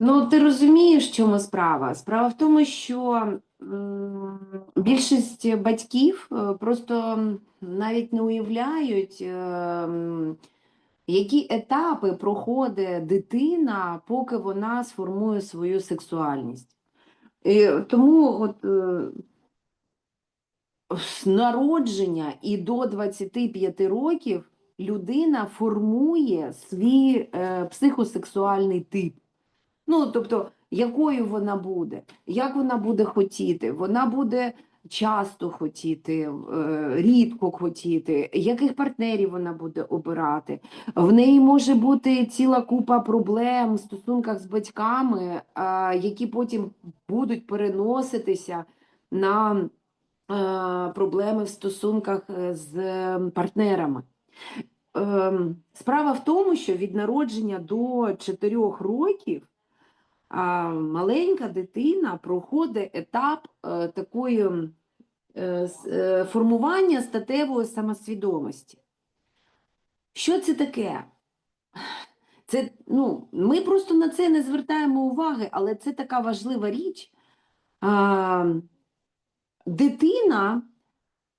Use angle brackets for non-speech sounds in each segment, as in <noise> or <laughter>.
Ну, ти розумієш, в чому справа? Справа в тому, що більшість батьків е, просто навіть не уявляють, е, які етапи проходить дитина, поки вона сформує свою сексуальність. І тому от, е, з народження і до 25 років людина формує свій психосексуальний тип. Ну, тобто, якою вона буде, як вона буде хотіти, вона буде часто хотіти, е, рідко хотіти, яких партнерів вона буде обирати. В неї може бути ціла купа проблем в стосунках з батьками, які потім будуть переноситися на е, проблеми в стосунках е, з партнерами. Ем, Справа в тому, що від народження до 4 років маленька дитина проходить етап е, такої е, е, формування статевої самосвідомості. Що це таке? Це, ну, ми просто на це не звертаємо уваги, але це така важлива річ. А, дитина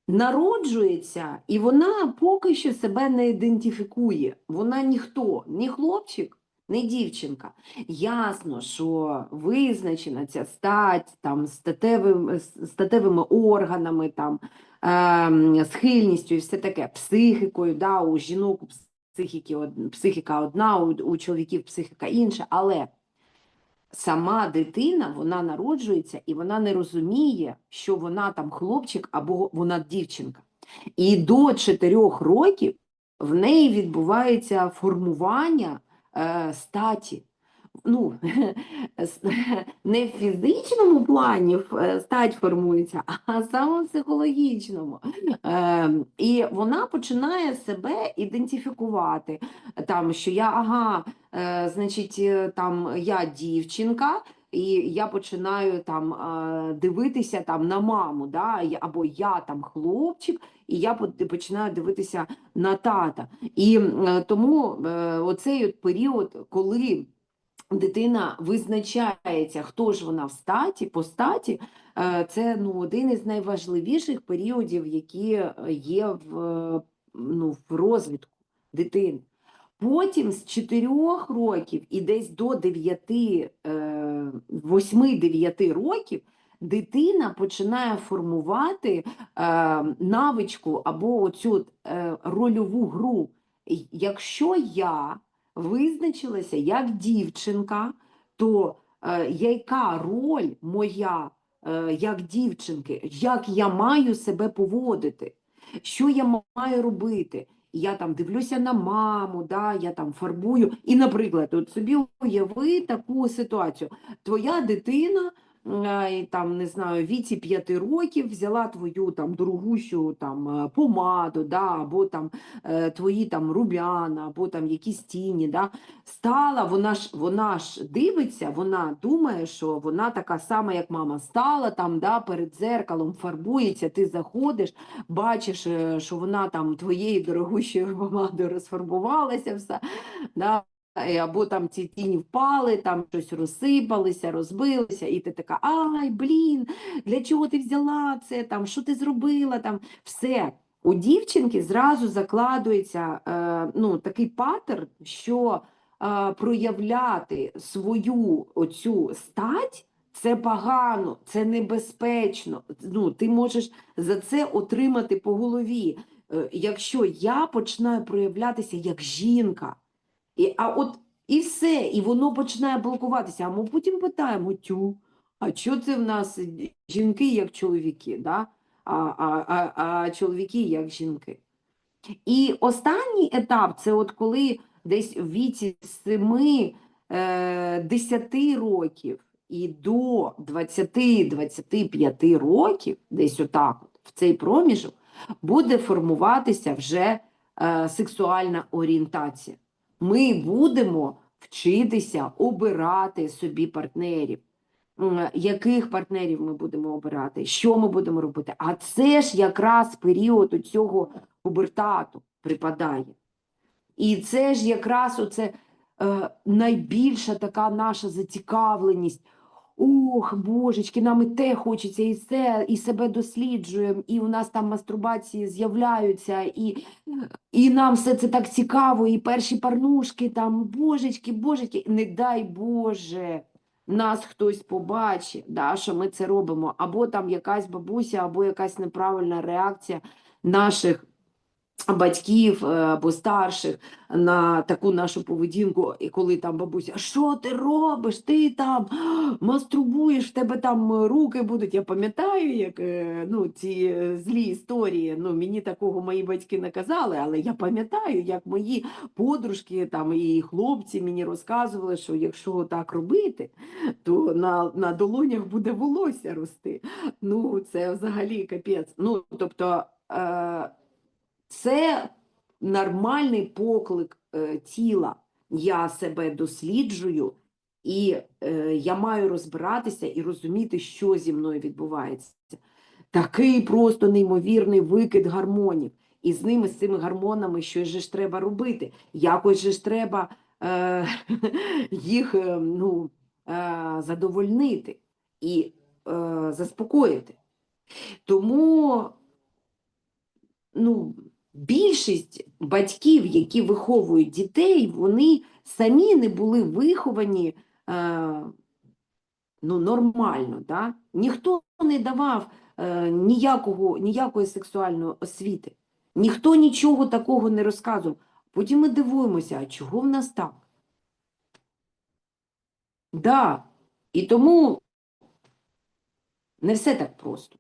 народжується, і вона поки що себе не ідентифікує. Вона ніхто, ні хлопчик, ні дівчинка. Ясно, що визначена ця стать там, статевим, статевими органами, там, ем, схильністю і все таке, психікою, да, у жінок психіки, психіка одна, у, у чоловіків психіка інша, але сама дитина, вона народжується і вона не розуміє, що вона там хлопчик або вона дівчинка. І до 4 років в неї відбувається формування е, статі. Ну, <laughs> <laughs> не в фізичному плані е, стать формується, <laughs> а саме в психологічному. Е, і вона починає себе ідентифікувати, там, що я, ага, Е, значить, е, там я дівчинка, і я починаю там е, дивитися там на маму, да? або я там хлопчик, і я починаю дивитися на тата. І е, тому е, оцей от період, коли дитина визначається, хто ж вона в статі, по статі, е, це ну, один із найважливіших періодів, які е, є в, е, ну, в розвитку дитини. Потім з 4 років і десь до 9, 8-9 років дитина починає формувати е, навичку або оцю е, рольову гру. Якщо я визначилася як дівчинка, то е, яка роль моя е, як дівчинки, як я маю себе поводити, що я маю робити? Я там дивлюся на маму, да, я там фарбую. І, наприклад, от собі уяви таку ситуацію. Твоя дитина, і там, не знаю, віці 5 років взяла твою там дорогущу там е, помаду, да, або там е, твої там румяна, або там якісь тіні, да, стала, вона ж, вона ж дивиться, вона думає, що вона така сама, як мама, стала там, да, перед дзеркалом, фарбується, ти заходиш, бачиш, е, що вона там твоєю дорогущою помадою розфарбувалася, все, да, е, або там ці тіні впали, там щось розсипалися, розбилися, і ти така, ай, блін, для чого ти взяла це, там, що ти зробила, там, все. У дівчинки зразу закладується е, ну, такий паттерн, що е, проявляти свою оцю стать це погано, це небезпечно. Ну, ти можеш за це отримати по голові. Е, Якщо я починаю проявлятися як жінка, і, а от і все, і воно починає блокуватися. А ми потім питаємо тю, а що це в нас жінки як чоловіки, да? а, а, а, а чоловіки як жінки? І останній етап це от коли десь в віці 7-10 років і до 20-25 років, десь отак, от, в цей проміжок, буде формуватися вже е, сексуальна орієнтація. Ми будемо вчитися обирати собі партнерів. Яких партнерів ми будемо обирати, що ми будемо робити? А це ж якраз період цього пубертату припадає. І це ж якраз оце е, найбільша така наша зацікавленість. Ох, божечки, нам і те хочеться, і все, і себе досліджуємо, і у нас там мастурбації з'являються, і, і нам все це так цікаво, і перші парнушки там, божечки, божечки, не дай Боже, нас хтось побачить, да, що ми це робимо, або там якась бабуся, або якась неправильна реакція наших батьків е, або старших на таку нашу поведінку, і коли там бабуся, що ти робиш? Ти там мастурбуєш, в тебе там руки будуть. Я пам'ятаю, як е, ну, ці е, злі історії. Ну, мені такого мої батьки не казали, але я пам'ятаю, як мої подружки там і хлопці мені розказували, що якщо так робити, то на, на долонях буде волосся рости. Ну, це взагалі капець. Ну, тобто, е, це нормальний поклик е, тіла. Я себе досліджую, і е, я маю розбиратися і розуміти, що зі мною відбувається. Такий просто неймовірний викид гормонів. І з ними, з цими гормонами, щось ж треба робити. Якось же ж треба е, <laughs> їх е, ну, е, задовольнити і е, заспокоїти. Тому ну, більшість батьків, які виховують дітей, вони самі не були виховані е, ну, нормально. Да? Ніхто не давав е, ніякого, ніякої сексуальної освіти. Ніхто нічого такого не розказував. Потім ми дивуємося, а чого в нас так? Да. І тому не все так просто.